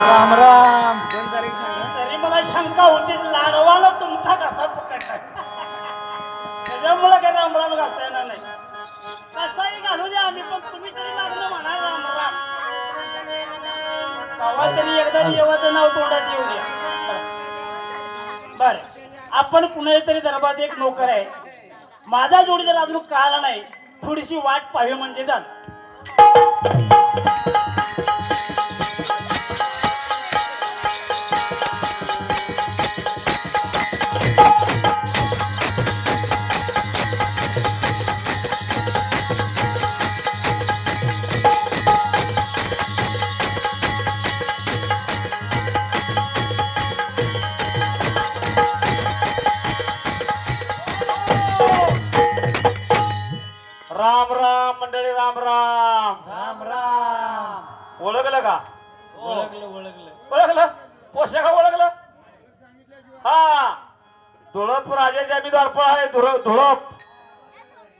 राम राम. तरी मला शंका होती लाडवाला तुमचा कसा पकडला त्याच्यामुळे काही रामराम घालता येणार नाही. कसाही घालू द्या आम्ही पण तुम्ही तरी लागलं म्हणा रामराम कवा तरी एकदा देवाचं नाव तोंडात येऊ द्या. बर. आपण कुणाच्या तरी दरबारात एक नोकर आहे. माझा जोडीदार अजून कळाला नाही. थोडीशी वाट पाहिजे म्हणजे झालं राम राम मंडळी राम राम. राम राम. ओळखलं का? ओळखलं ओळखलं. ओळखलं? पोशाख ओळखलं? हा. धुळप राजाच्या मी दर्पण आहे धुळ धुळप.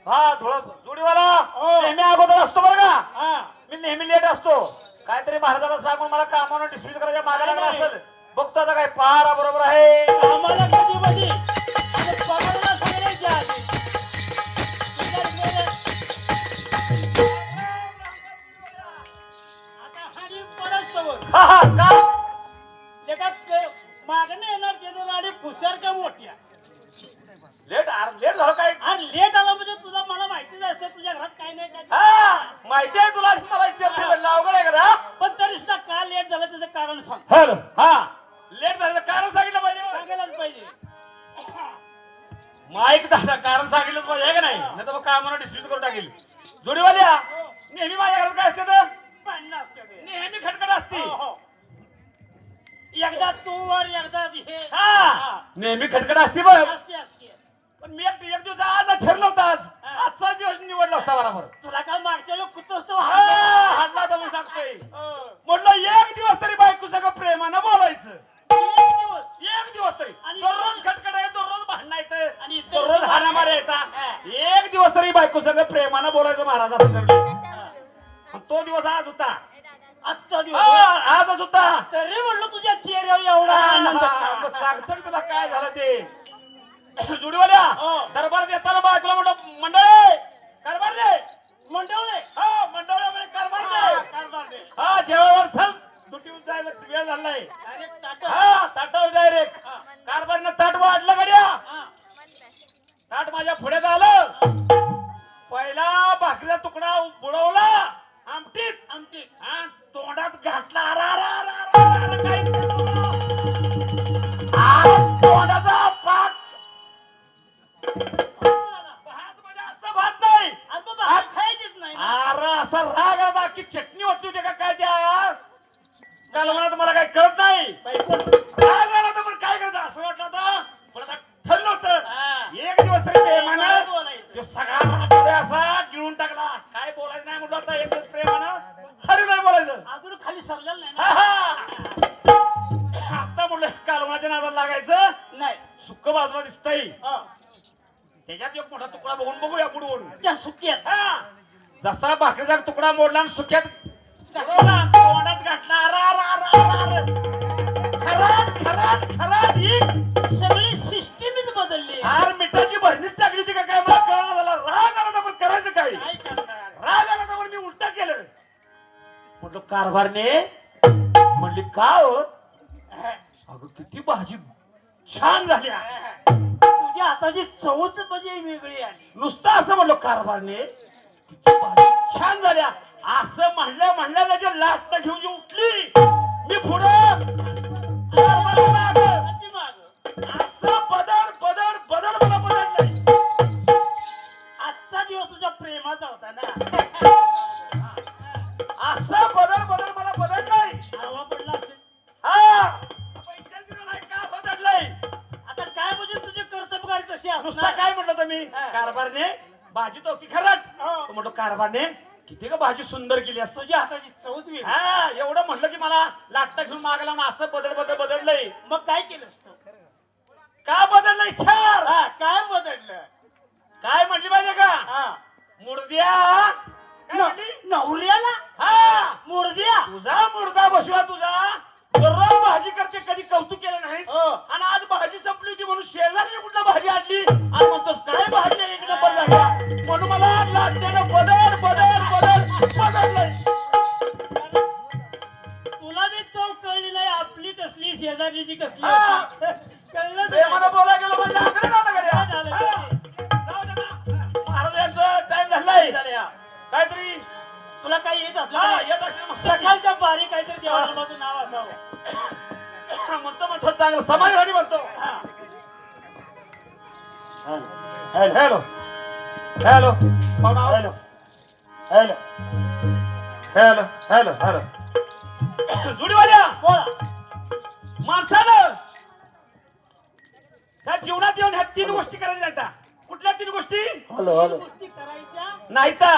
हा धुळप. जोडीवाला हो. नेहमी अगोदर असतो बरं का? हा. मी नेहमी लेट असतो. काहीतरी महाराजाला सांगून मला कामावर डिस्मिस करायच्या मागा लागला नाही, असेल. बघतो आता काय पारा बरोबर आहे. आम्हाला कधी मागणं येणार त्याचं गाडी खुशार का मोठ्या लेट लेट झालं काय? आणि लेट आला म्हणजे तुला मला माहितीच असतं तुझ्या घरात नाही काय हा माहिती आहे तुला मला विचारते म्हणलं अवघड आहे का पण तरी सुद्धा का लेट झालं त्याचं कारण सांग. हॅलो. हा. लेट झालं कारण सांगितलं पाहिजे सांगायलाच पाहिजे. माईक दादा कारण सांगितलं पाहिजे आहे का नाही? नाही तर मग कामाला डिस्मिस करून टाकेल. जोडीवाल्या काय झालं ते जुडीवाल्या हो. दरबार म्हणलं मंडळे कारभार रे मंडवले हा म्हणजे कारभार हा, रे कारभार. हा जेवावर चल जायला वेळ झालाय. हा ताटावर डायरेक्ट हा. कारभारनं ताट वाढलं गड्या हा. ताट माझ्या पुढे झालं पहिला भाकरीचा तुकडा बुडवला आमटीत आमटी. हा, तोंडात घातला अरा, अरा, अरा, अरा, अरा, काय नाही ना. अरे असा राग आला की चटणी होती होती का काय त्या काल म्हणत मला काय कळत नाही. राग आला तर पण काय करायचं असं वाटलं होतं पण आता ठरलं होतं. एक दिवस तरी प्रेमानं? तो सगळा असा गिळून टाकला काय बोलायचं नाही म्हटलं आता एक तुकडा बघून बघूया पुढून. त्या सुक्यात. जसा भाकरीचा तुकडा मोडला आणि सुक्यात बुडवला, तोंडात घातला. अरा, अरा, अरा, अरा, अरा. खराट खराट खराट ही सगळी सिस्टीमच बदलली. हार मिठाची भरणीच टाकली होती का काय? मला कळलं झाला राग आला तर पण करायचं काय? काय करणार? राग आला तर पण मी उलट केलं. म्हटलं कारभारने म्हणली का हो अगं किती भाजी छान झाल्या. तुझ्या हाताची चवच म्हणजे वेगळी आली. नुसतं असं म्हणलो कारभारने किती भाजी छान झाल्या. असं म्हणल्या म्हणल्या लाट घेऊन जी उठली. मी पुढं तुझ्या हाताची चौच मी हा एवढं म्हणलं की मला लाटा घेऊन मागला ना असं बदल बदल बदललंय. मग काय केलं तू का बदललंय? छान काय बदललं? काय म्हटली पाहिजे का? मुर्द्या! नवऱ्याला? हा. मुर्द्या? तुझा मुर्दा बसूया तुझा. दररोज भाजी करते कधी कौतुक केलं नाही हो. आणि आज भाजी संपली होती म्हणून शेजारी कुठला भाजी आणली? आणि म्हणतोस काय भाजी एक नंबर झाला. म्हणून मला लाटण्यानं बदल हॅलो पाहुणा hello hello hello hello Hello. जुडीवाल्या माणसानं त्या जीवनात येऊन ह्या तीन गोष्टी करायच्या नाहीत कुठल्या तीन गोष्टी? हॅलो हॅलो गोष्टी करायच्या नाहीता.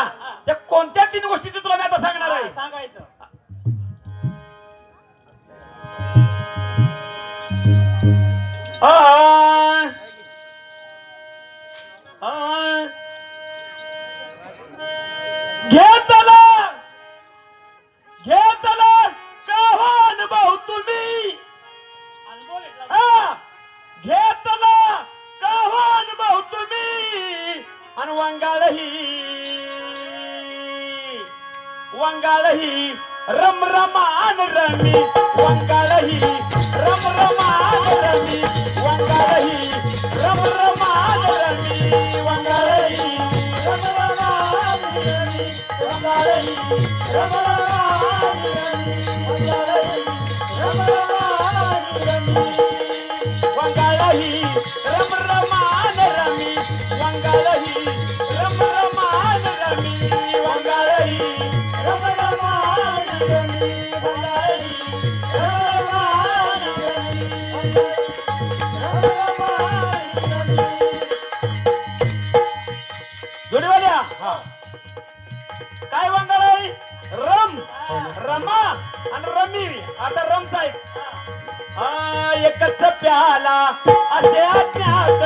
मिळाला असे अज्ञात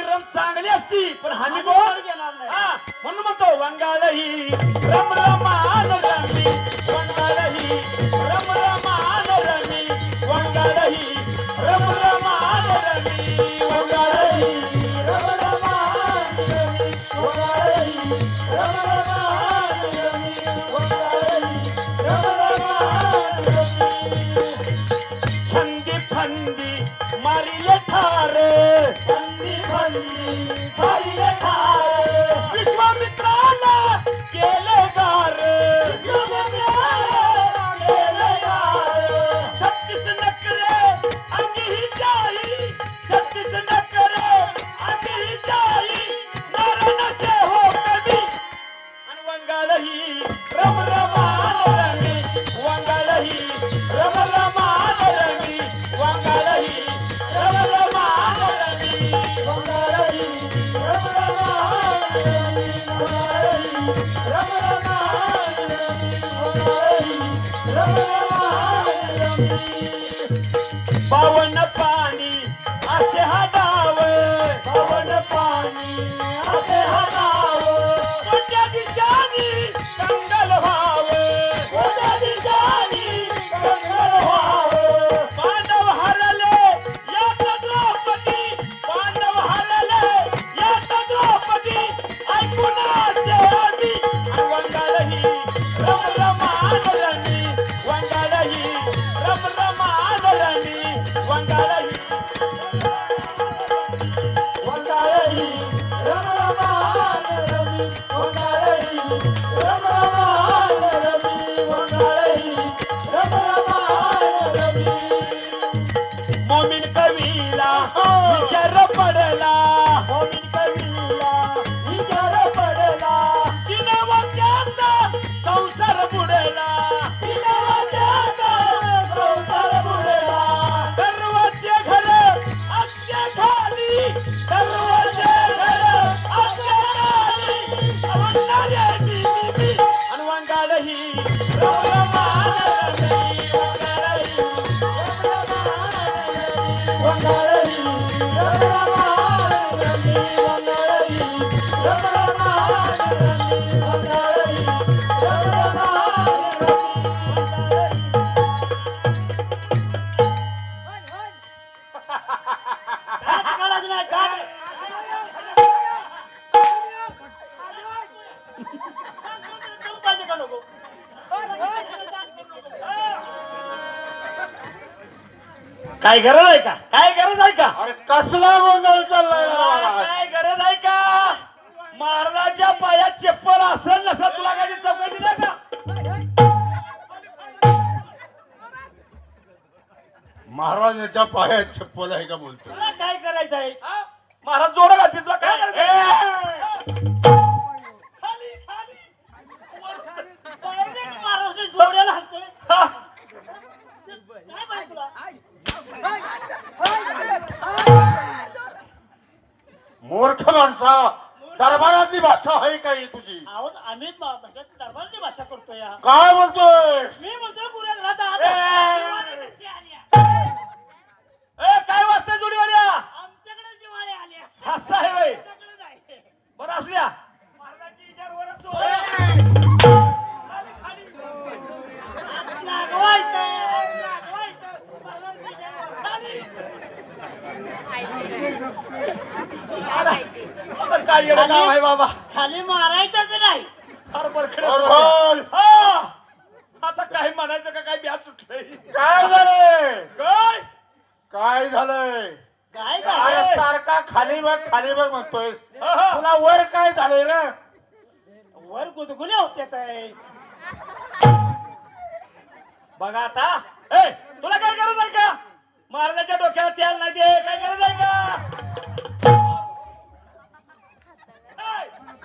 त्याची रम चांगली असती पण हमी बोल नाही. म्हणून म्हणतो वंगालही रम रम मारिले ठार बंदी बंदी मारिले ठार विश्वामित्राला केले Thank you. charro. काय गरज आहे का? काय गरज आहे का? अरे कसला गोंधळ चाललाय महाराज? काय गरज आहे का महाराजाच्या पायात चप्पल असेल नसेल तुला काही चौकटी नाही का महाराजाच्या पायात चप्पल आहे का बोलतो तुला काय करायचं आहे हा? महाराज जोड घालतील तुला काय करायचं खाली खाली Direct महाराष्ट्र जोड्याला हाणतोय. हा? काय पाहिजे तुला? मूर्ख माणसा दरबारातली भाषा आहे का ही तुझी आम्ही ब- म्हणजे दरबारची भाषा करतोय या. काय बोलतोय मी पुऱ्या घरात! दिवाळी कशी आली आहे? काय वाजतंय जोडीवाल्या आमच्याकडे दिवाळी आली आहे. असं आहे होय. आमच्याकडेच आहे. बरं असू काय येणं काम आहे बाबा? खाली मारायचं की नाही. फार बरखडे बरोबर. हा! आता काय म्हणायचं का? काय ब्याज सुटलंय? काय झालंय? काय? काय झालंय? काय अरे झालं? सारखा खाली बघ खाली बघ म्हणतोय हा, हा. तुला वर काय झालंय रे? वर गुदगुल्या होत्या ताई. बघा आता. ए तुला काय गरज आहे का? महाराजांच्या डोक्याला तेल नाही दे काय गरज आहे का?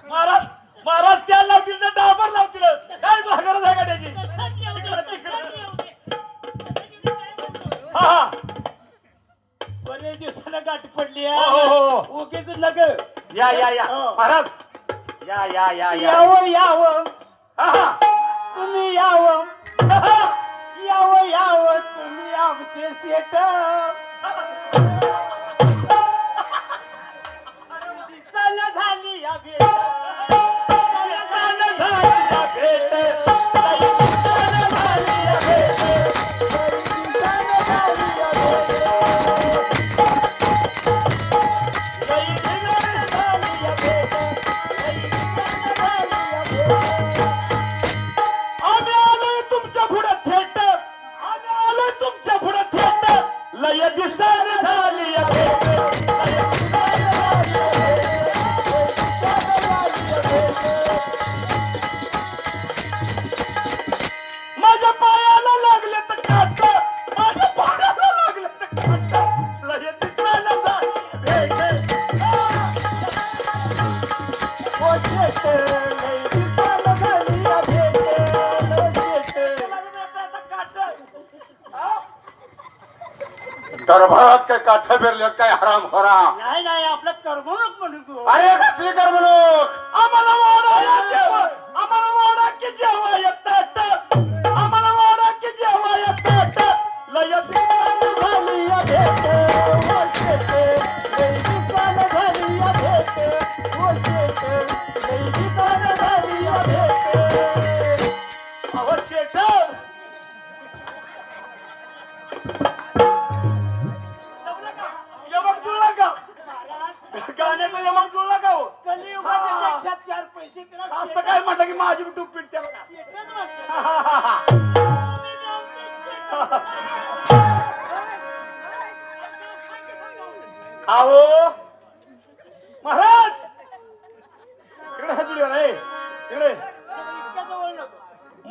महाराज महाराज तेल लावतील तर डाबर लावतील काय तुला गरज आहे का त्याची कशाची येऊ दे, तिकडं, तिकडं. कशाची येऊ दे. कशाची बी काय म्हणतो? हा हा बरेच दिवसाला गाठ पडली हो, हो, हो. ओकेच नग या या या हो. महाराज या या या या यावं यावं हा, हा. तुम्ही यावं हा, हा. यावं यावं तुम्ही आमचे सेट नाही नाही आपलं करमणूक म्हणून तू. अरे कसली करमणूक? आम्हाला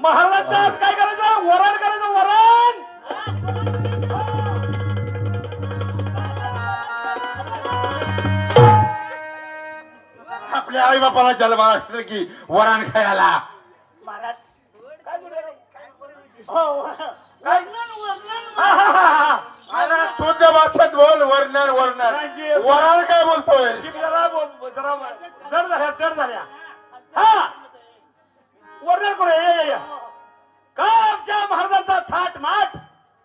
महाराजांचं आज काय करायचं? वरण करायचं वरण आपल्या आई बापाला जन्म असलं की वरण खायला. महाराज काय बोलू राहिले? हो, शुद्ध भाषेत बोल वर्णन वर्णन. वरण काय बोलतोय? जरा ब- जरा जड झाल्या जड झाल्या. हा. वर्णन करू ये का आमच्या महाराजांचा थाट माट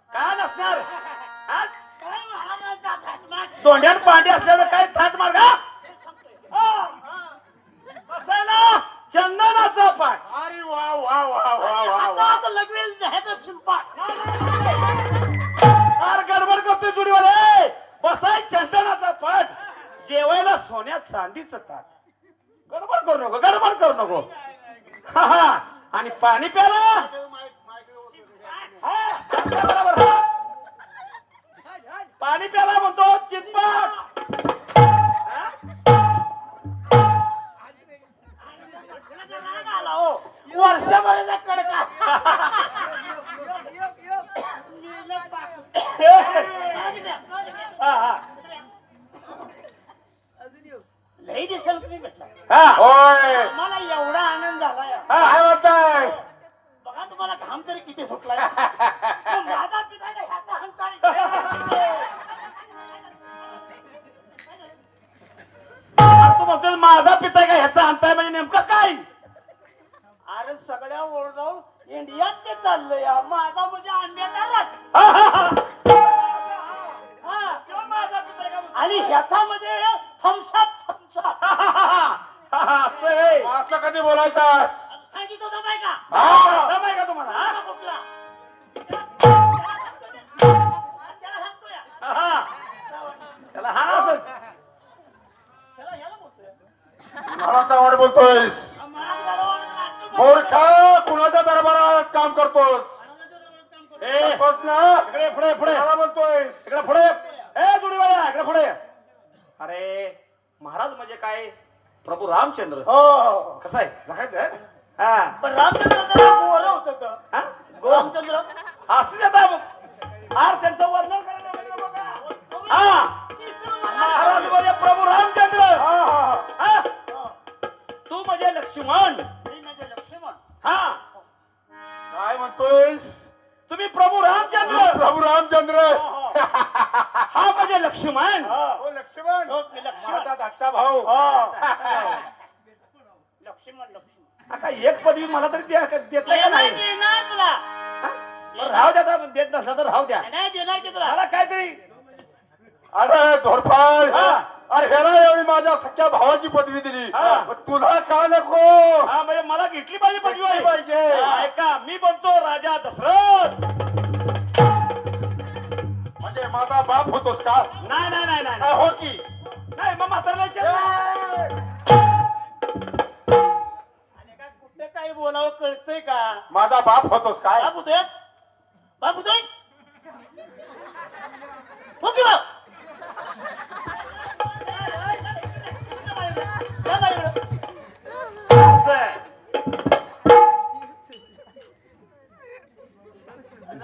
काय नसणार हा? काय महाराजांचा थाटमाट? दोंड्यात पांडे असल्यावर काय थाट मार का हे. हा, हा. पाठ अरे वा वा वा वा वा आता वा फार गडबड करतोय जुडीवाले बसाय चंदनाचा पाठ जेवायला सोन्यात चांदीचं ताट गडबड करू नको गडबड करू नको हा हा. आणि पाणी प्याला. बरोबर. पाणी प्याला म्हणतो चिंपाट आला वर्षभराचा कडका. लई दिवसाला तुम्ही भेटला. होय. मला एवढा आनंद झालाय. काय म्हणताय. बघा तुम्हाला घाम तरी किती सुटलाय. माझा पिता का ह्याचा तू म्हणतोय माझा पिता का ह्याचा अंताय म्हणजे नेमकं काय? अरे सगळ्या ओरडावून इंडियात ते चाललंय. माझा म्हणजे अंड्यात म्हणतो? आणि ह्याचा हा, हा, हा, असं. असं कधी बोलायचास? सांगितलं नाही का? हा. जमाय का तुम्हाला? हा? हा, कुठला? त्याला. हा, हा. त्याला हा ह्याला बोलतोय. वाट बोलतोयस. मराठी मूर्खा कुणाच्या दरबारात काम करतोस? ए, करतोस ना. इकडे पुढे पुढे. मला बोलतोयस. इकडे पुढे. ए जुडीवाल्या इकडे पुढे. अरे महाराज म्हणजे काय? प्रभू रामचंद्र. हो कसं आहे? जगायचं हा. पण रामचंद्र गोरं होतं. हा? रामचंद्र? असू दे आता फार त्यांचं वर्णन करायला? हा. महाराज म्हणजे प्रभू रामचंद्र. हा, हा, हा. हा? तू म्हणजे लक्ष्मण. मी म्हणजे लक्ष्मण. हा. काय म्हणतोयस? तुम्ही प्रभू रामचंद्र. प्रभू रामचंद्र. हा म्हणजे लक्ष्मण. हो. लक्ष्मण हो, मी लक्ष्मण. माझा धाकटा भाऊ. लक्ष्मण लक्ष्मण. आता एक पदवी मला तरी द्या- देता का नाही? देणार तुला. बरं, राहू द्या आता, देत नसला तर राहू द्या. नाही देणार की तुला? मला काहीतरी अरे हा. अरे ह्याला एवढी माझ्या सख्या भावाची पदवी दिली. हा. मग तुला का नको? हा म्हणजे मला घेतली पाहिजे पदवी. घेतली पाहिजे. हा, ऐका मी बनतो राजा दशरथ. म्हणजे माझा बाप होतोस का? नाही नाही नाही नाही. हा, हो की. मग म्हातारला कुठे काही बोलावं कळतंय का? माझा बाप होतोस काय? बाप होतोय? बाप होतोय? हो की बाप.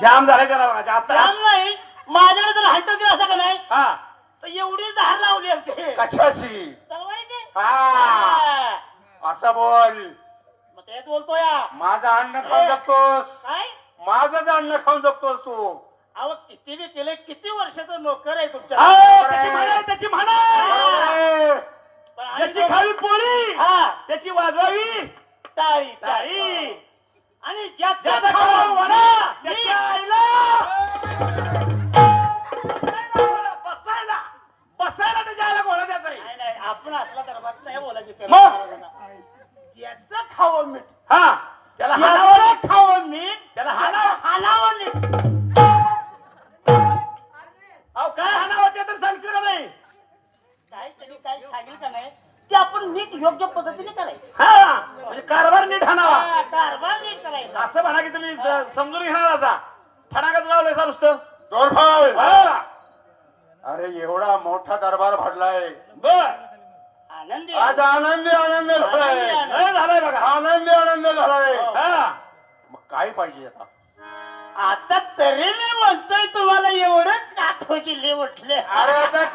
जाम झालाय त्याला आता जाम नाही. माझ्याकडे जर हंट केला असता का नाही? हा. तर एवढी धार लावली असते. कशाची? तलवारीची? हा. हा. असं बोल. मग तेच बोलतो या माझं अन्न खाऊन जगतोस. काय? माझंच अन्न खाऊन जगतोस तू. अहो किती बी केले किती वर्षाचं नोकर आहे तुमच्या अहो, त्याची म्हण आहे, त्याची म्हण आहे. बरोबर. पण आम्ही ज्याची दोघं- खावी पोळी. हा. त्याची वाजवावी. टाळी टाळी. टाळी. आणि ज्याचा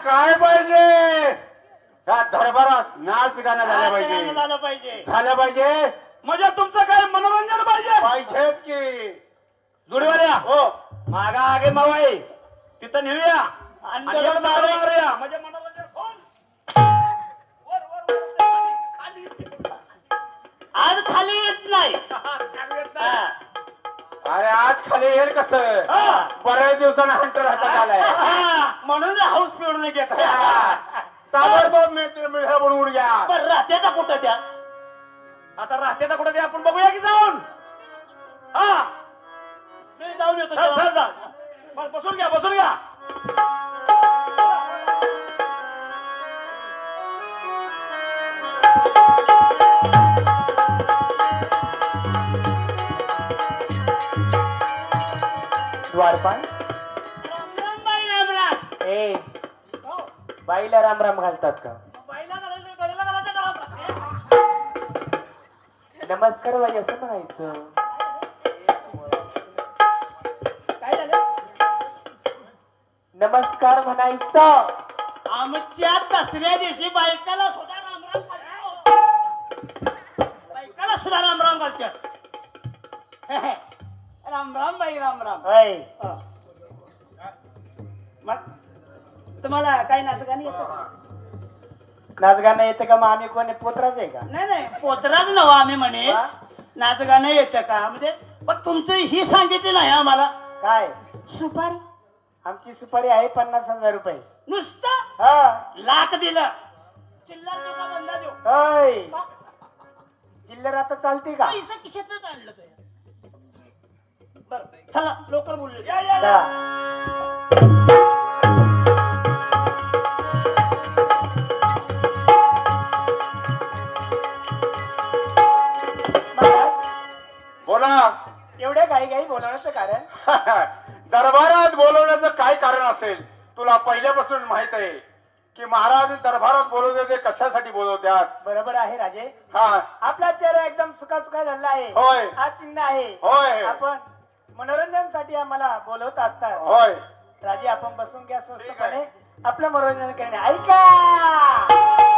काय पाहिजे? ह्या दरबारात नाच गाणं झालं पाहिजे. झालं पाहिजे. झालं पाहिजे. म्हणजे तुमचं काय मनोरंजन पाहिजे? पाहिजेत की. जोडीवाल्या हो. मागा आगे मावाई. तिथं नेऊया. आणि मारूया. म्हणजे मनोरंजन कोण? वर, वर, वर, खाली, खाली. आज खाली येत नाही. खाली येत नाही. हा. अरे आज खाली येईल कस? हा. बऱ्याच दिवसानं हंटर हातात आलाय. हा, म्हणून हाऊस पिळून घेत. ताबडतोब मिळा बनवून घ्या. पण राहत्याचा कुठं त्या आता राहते ना कुठे ते आपण बघूया की जाऊन. हा. मी जाऊन येतो बसून घ्या बसून घ्या. द्वारपाल रामराम द्वारपाल? ए बाईला रामराम घालतात का? नमस्कार बाई असं म्हणायचं. नमस्कार म्हणायचं. आमच्या दसऱ्या दिवशी बायकाला सुद्धा रामराम घालतात. बायकाला सुद्धा रामराम घालतात. रामराम बाई रामराम होय हा. मग तुम्हाला काही नाच गाणी येतं? नाच गाणं येतं का? मग आम्ही कोणी पोत्राच आहे का? नाही नाही पोतराच नव्हा आम्ही म्हणे. वा? नाच गाणं येतं का? म्हणजे पण तुमचं ही सांगितली नाही आम्हाला. काय? सुपारी. आमची सुपारी आहे पन्नास हजार रुपये. नुसतं? हा. लाख दिलं. चिल्लर देऊ का बंदा देऊ. होय? चिल्लर आता चालते का? पैसा किशातच आणलं बर चला लवकर बोलले. या या या. चला. महाराज, बोला. एवढ्या काही काही बोलवण्याचं कारण? दरबारात बोलवण्याचं काय कारण असेल तुला पहिल्यापासून माहीत आहे की महाराज दरबारात बोलवते ते कशासाठी बोलवतात? बरोबर आहे राजे. हा. आपला चेहरा एकदम सुका सुका झाला आहे. होय. हा चिन्ह आहे. होय. आपण मनोरंजनासाठी आम्हाला बोलवत असतात. होय. राजे आपण बसून घ्या स्वस्तपणे. आपलं मनोरंजन करणे. ऐका!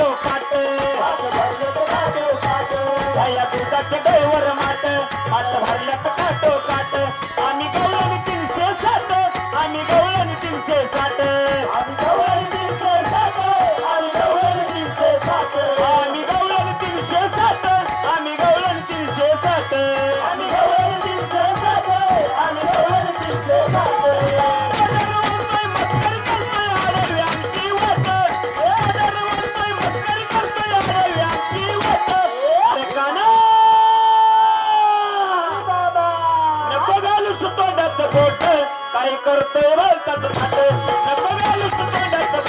घातोपात भरल्यात घातोपात मात भरल्यात घातोपात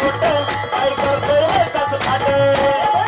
मोठे ऐकत सत फाटे